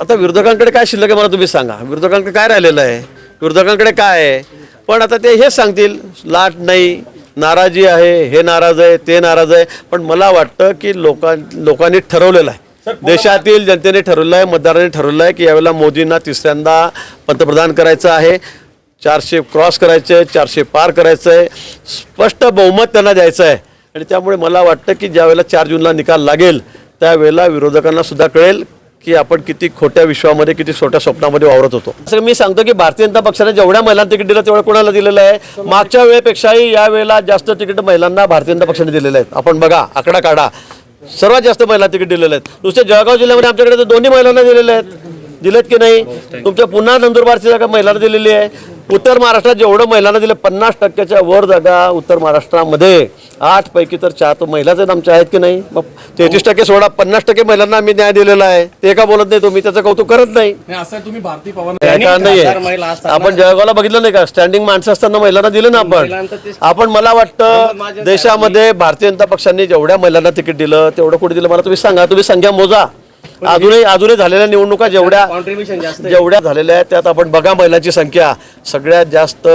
आता विरोधकांकडे काय शिल्लक आहे मला तुम्ही सांगा. विरोधकांकडे काय राहिलेलं आहे? विरोधकांकडे काय आहे? पण आता ते हेच सांगतील लाट नाही नाराजी आहे हे नाराज आहे ते नाराज आहे. पण मला वाटतं की लोकां लोकांनी ठरवलेलं आहे. देशातील जनतेने ठरवलं आहे मतदारांनी ठरवलं आहे की यावेळेला मोदींना तिसऱ्यांदा पंतप्रधान करायचं आहे. चारशे क्रॉस करायचं आहे चारशे पार करायचं आहे स्पष्ट बहुमत त्यांना द्यायचं आहे. आणि त्यामुळे मला वाटतं की ज्यावेळेला चार जूनला निकाल लागेल त्यावेळेला विरोधकांना सुद्धा कळेल. की आपण किती खोट्या विश्वामध्ये किती छोट्या स्वप्नामध्ये वावरत होतो. असं मी सांगतो की भारतीय जनता पक्षाने जेवढ्या महिलांना तिकीट दिलं तेवढं कोणाला दिलेलं आहे? मागच्या वेळेपेक्षाही या वेळेला जास्त तिकीट महिलांना भारतीय जनता पक्षाने दिलेलं आहेत. आपण बघा आकडा काढा. सर्वात जास्त महिला तिकीट दिलेलं आहेत. नुसते जळगाव जिल्ह्यामध्ये आमच्याकडे तर दोन्ही महिलांना दिलेले आहेत. दिलेत की नाही? तुमच्या पुन्हा नंदुरबारची जागा महिलांना दिलेली आहे. उत्तर महाराष्ट्रात जेवढं महिलांना दिलं पन्नास टक्क्याच्या वर जागा उत्तर महाराष्ट्रामध्ये. आठ पैकी तर चार तर महिलाच आहेत आमच्या आहेत की नाही? मग तेहतीस टक्के सोडा पन्नास टक्के महिलांना आम्ही न्याय दिलेला आहे. ते का बोलत नाही तुम्ही? त्याचं कौतुक करत नाही. नाही असं तुम्ही भारती पवार आपण जळगावला बघितलं नाही का? स्टँडिंग माणसं असताना महिलांना दिलं ना आपण. आपण मला वाटतं देशामध्ये भारतीय जनता पक्षांनी जेवढ्या महिलांना तिकीट दिलं तेवढं कुठे दिलं? मला तुम्ही सांगा तुम्ही संख्या मोजा. अजूनही अजूनही झालेल्या निवडणुका जेवढ्या कॉन्ट्रीब्युशन जास्त. जेवढ्या झालेल्या आहेत त्यात आपण बघा महिलांची संख्या. सगळ्यात जास्त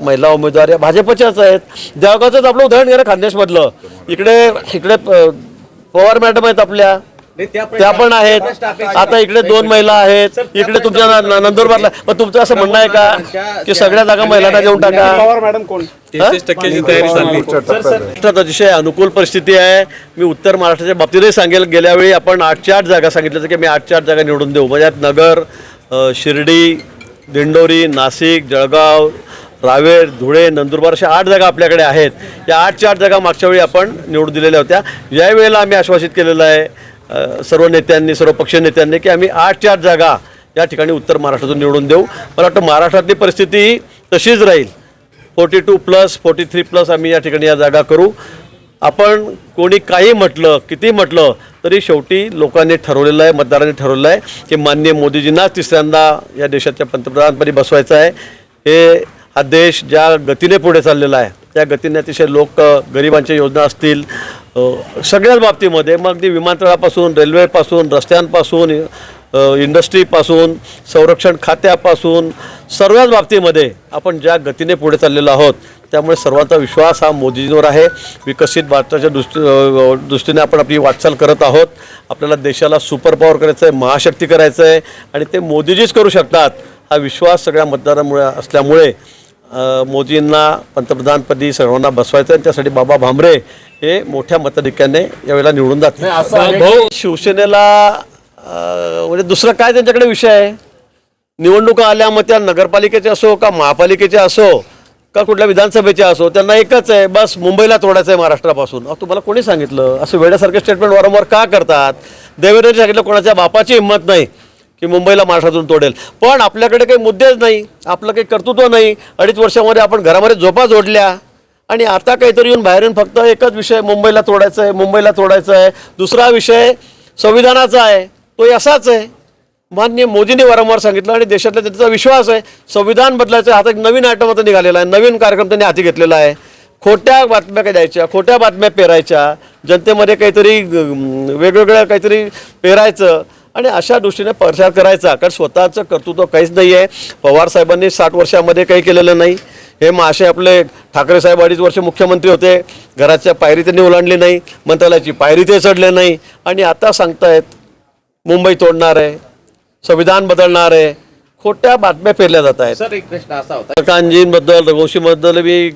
महिला उमेदवार या भाजपच्याच आहेत. जळगावचंच आपलं उदाहरण घ्या खानदेशमधलं. इकडे इकडे पवार मॅडम आहेत आपल्या. त्या पण आहेत. आता इकडे दोन महिला आहेत. इकडे तुमच्या नंदुरबारला पण तुमचं असं म्हणणं आहे का? की सगळ्या जागा महिलांना देऊन टाका. पवार मॅडम कोण? टक्क्याची तयारी चालली. महाराष्ट्रात अतिशय अनुकूल परिस्थिती आहे. मी उत्तर महाराष्ट्राच्या बाबतीतही सांगेल. गेल्या वेळी आपण आठशे आठ जागा सांगितलं होतं की मी आठशे आठ जागा निवडून देऊ. म्हणजे नगर शिर्डी दिंडोरी नाशिक जळगाव रावेर धुळे नंदुरबार अशा आठ जागा आपल्याकडे आहेत. या आठच्या आठ जागा मागच्या वेळी आपण निवडून दिलेल्या होत्या. यावेळेला आम्ही आश्वासित केलेलं आहे सर्व नेत्यांनी सर्व पक्ष नेत्यांनी की आम्ही आठच्या आठ जागा या ठिकाणी उत्तर महाराष्ट्रातून निवडून देऊ. मला वाटतं महाराष्ट्रातली परिस्थिती तशीच राहील. Forty two plus forty three plus आम्ही या ठिकाणी या जागा करू. आपण कोणी काही म्हटलं किती म्हटलं तरी शेवटी लोकांनी ठरवलेलं आहे मतदारांनी ठरवलं आहे की माननीय मोदीजींनाच तिसऱ्यांदा या देशाच्या पंतप्रधानपदी बसवायचं आहे. हे हा देश ज्या गतीने पुढे चाललेला आहे त्या गतीने अतिशय लोक गरिबांच्या योजना असतील सगळ्याच बाबतीमध्ये मग ती विमानतळापासून रेल्वेपासून रस्त्यांपासून इंडस्ट्रीपासून संरक्षण खात्यापासून सर्वच बाबतीमध्ये आपण ज्या गतीने पुढे चाललेलो आहोत त्यामुळे सर्वांचा विश्वास हा मोदीजींवर आहे. विकसित भारताच्या दृष्टी दृष्टीने आपण आपली वाटचाल करत आहोत. आपल्याला देशाला सुपर पॉवर करायचं आहे महाशक्ती करायचं आहे आणि ते मोदीजीच करू शकतात. हा विश्वास सगळ्या मतदारांमुळे असल्यामुळे मोदींना पंतप्रधानपदी सर्वांना बसवायचं आहे. त्यासाठी बाबा भामरे हे मोठ्या मताधिक्याने यावेळेला निवडून जातात भाऊ शिवसेनेला म्हणजे दुसरं काय त्यांच्याकडे विषय आहे? निवडणुका आल्या मग त्या नगरपालिकेच्या असो का महापालिकेच्या असो का कुठल्या विधानसभेच्या असो त्यांना एकच आहे बस मुंबईला तोडायचं आहे महाराष्ट्रापासून. अहो, तुम्हाला कोणी सांगितलं? असं वेड्यासारखे स्टेटमेंट वारंवार का करतात? देवेंद्रने सांगितलं कोणाच्या बापाची हिंमत नाही. की मुंबईला महाराष्ट्रातून तोडेल. पण आपल्याकडे काही मुद्देच नाही. आपलं काही कर्तृत्व नाही. अडीच वर्षामध्ये आपण घरामध्ये झोपा जोडल्या. आणि आता काहीतरी येऊन बाहेरून फक्त एकच विषय मुंबईला तोडायचं आहे मुंबईला तोडायचं आहे दुसरा विषय संविधानाचा आहे. तो असाच आहे. मान्य मोदींनी वारंवार सांगितलं आणि देशातला त्यांचा विश्वास आहे. संविधान बदलायचं आहे. आता एक नवीन आयटम आता निघालेला आहे. नवीन कार्यक्रम त्यांनी हाती घेतलेला आहे. खोट्या बातम्या काय द्यायच्या? खोट्या बातम्या पेरायच्या. जनतेमध्ये काहीतरी वेगवेगळ्या काहीतरी पेरायचं. आणि अशा दृष्टीने प्रचार करायचा कारण स्वतःचं कर्तृत्व काहीच नाही आहे पवार साहेबांनी साठ वर्षामध्ये काही केलेलं नाही. हे महाशय आपले ठाकरे साहेब अडीच वर्ष मुख्यमंत्री होते. घराच्या पायरी त्यांनी ओलांडली नाही. मंत्रालयाची पायरी ते चढले नाही. आणि आता सांगतायत मुंबई तोडणार आहे संविधान बदलणार आहे. खोट्या बातम्या पेरल्या जात आहेत. सर एक प्रश्न असा होता. कांजींबद्दल रघुवंशीबद्दल मी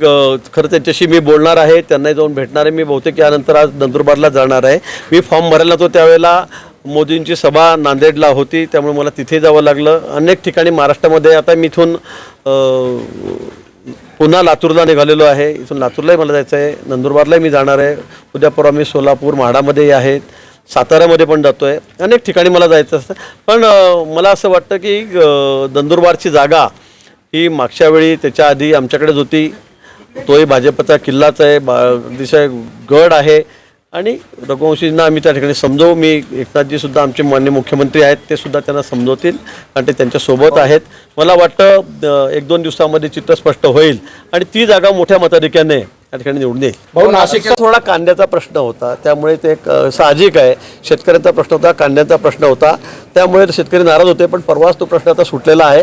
खरं त्यांच्याशी मी बोलणार आहे. त्यांनाही जाऊन भेटणार आहे. मी बहुतेक यानंतर आज नंदुरबारला जाणार आहे. मी फॉर्म भरायला तो त्यावेळेला. मोदींची सभा नांदेडला होती त्यामुळे मला तिथे जावं लागलं. अनेक ठिकाणी महाराष्ट्रामध्ये आता मी इथून पुन्हा लातूरला निघालेलो आहे. इथून लातूरलाही मला जायचं आहे. नंदुरबारलाही मी जाणार आहे. उद्या परवा मी सोलापूर म्हाडामध्येही आहेत साताऱ्यामध्ये पण जातो आहे अनेक ठिकाणी मला जायचं असतं. पण मला असं वाटतं की नंदुरबारची जागा ही मागच्या वेळी त्याच्या आधी आमच्याकडेच होती. तोही भाजपचा किल्लाच आहे. बा अतिशय गड आहे. आणि रघुवंशींना आम्ही त्या ठिकाणी समजवू. मी एकनाथजी सुद्धा आमचे मान्य मुख्यमंत्री आहेत ते सुद्धा त्यांना समजवतील कारण ते त्यांच्यासोबत आहेत. मला वाटतं एक दोन दिवसामध्ये चित्र स्पष्ट होईल आणि ती जागा मोठ्या मताधिक्याने या ठिकाणी निवडून येईल. भाऊ नाशिक थोडा कांद्याचा प्रश्न होता. त्यामुळे ते एक, साहजिक आहे. शेतकऱ्यांचा प्रश्न होता कांद्याचा प्रश्न होता. त्यामुळे शेतकरी नाराज होते पण परवाच तो प्रश्न आता सुटलेला आहे.